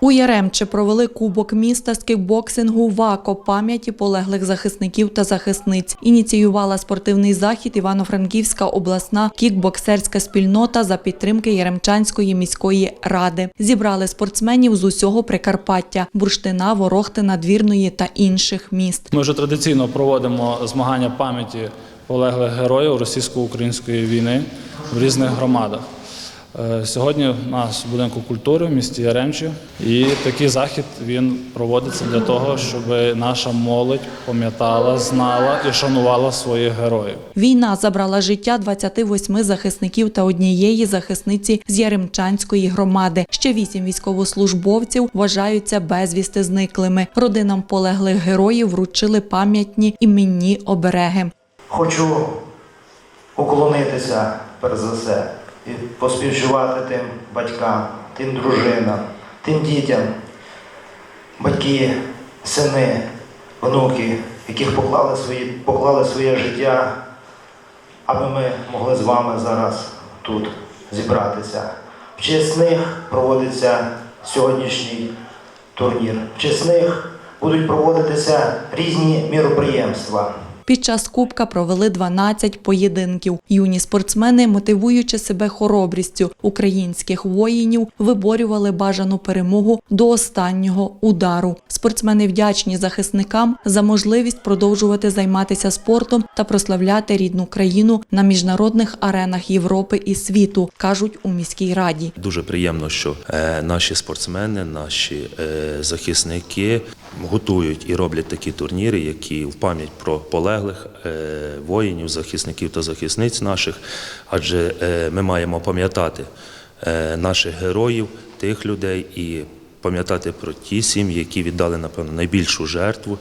У Яремче провели кубок міста з кікбоксингу ВАКО пам'яті полеглих захисників та захисниць. Ініціювала спортивний захід Івано-Франківська обласна кікбоксерська спільнота за підтримки Яремчанської міської ради. Зібрали спортсменів з усього Прикарпаття, Бурштина, Ворохтина, Двірної та інших міст. Ми вже традиційно проводимо змагання пам'яті полеглих героїв російсько-української війни в різних громадах. Е, Сьогодні у нас в будинку культури в місті Яремчі, і такий захід він проводиться для того, щоб наша молодь пам'ятала, знала і шанувала своїх героїв. Війна забрала життя 28 захисників та однієї захисниці з Яремчанської громади. Ще вісім військовослужбовців вважаються безвісти зниклими. Родинам полеглих героїв вручили пам'ятні іменні обереги. Хочу уклонитися перш за все і поспівчувати тим батькам, тим дружинам, тим дітям, батьки, сини, внуки, яких поклали, свої, поклали своє життя, аби ми могли з вами зараз тут зібратися. В честь них проводиться сьогоднішній турнір. В честь них будуть проводитися різні міроприємства. Під час кубка провели 12 поєдинків. Юні спортсмени, мотивуючи себе хоробрістю українських воїнів, виборювали бажану перемогу до останнього удару. Спортсмени вдячні захисникам за можливість продовжувати займатися спортом та прославляти рідну країну на міжнародних аренах Європи і світу, кажуть у міській раді. Дуже приємно, що е, наші спортсмени, наші е, захисники готують і роблять такі турніри, які в пам'ять про полеглих е, воїнів, захисників та захисниць наших. Адже е, ми маємо пам'ятати е, наших героїв, тих людей і пам'ятати про ті сім'ї, які віддали, напевно, найбільшу жертву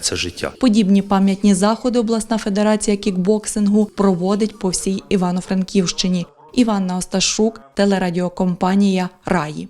це життя. Подібні пам'ятні заходи обласна федерація кікбоксингу проводить по всій Івано-Франківщині. Іванна Осташук, телерадіокомпанія Раї.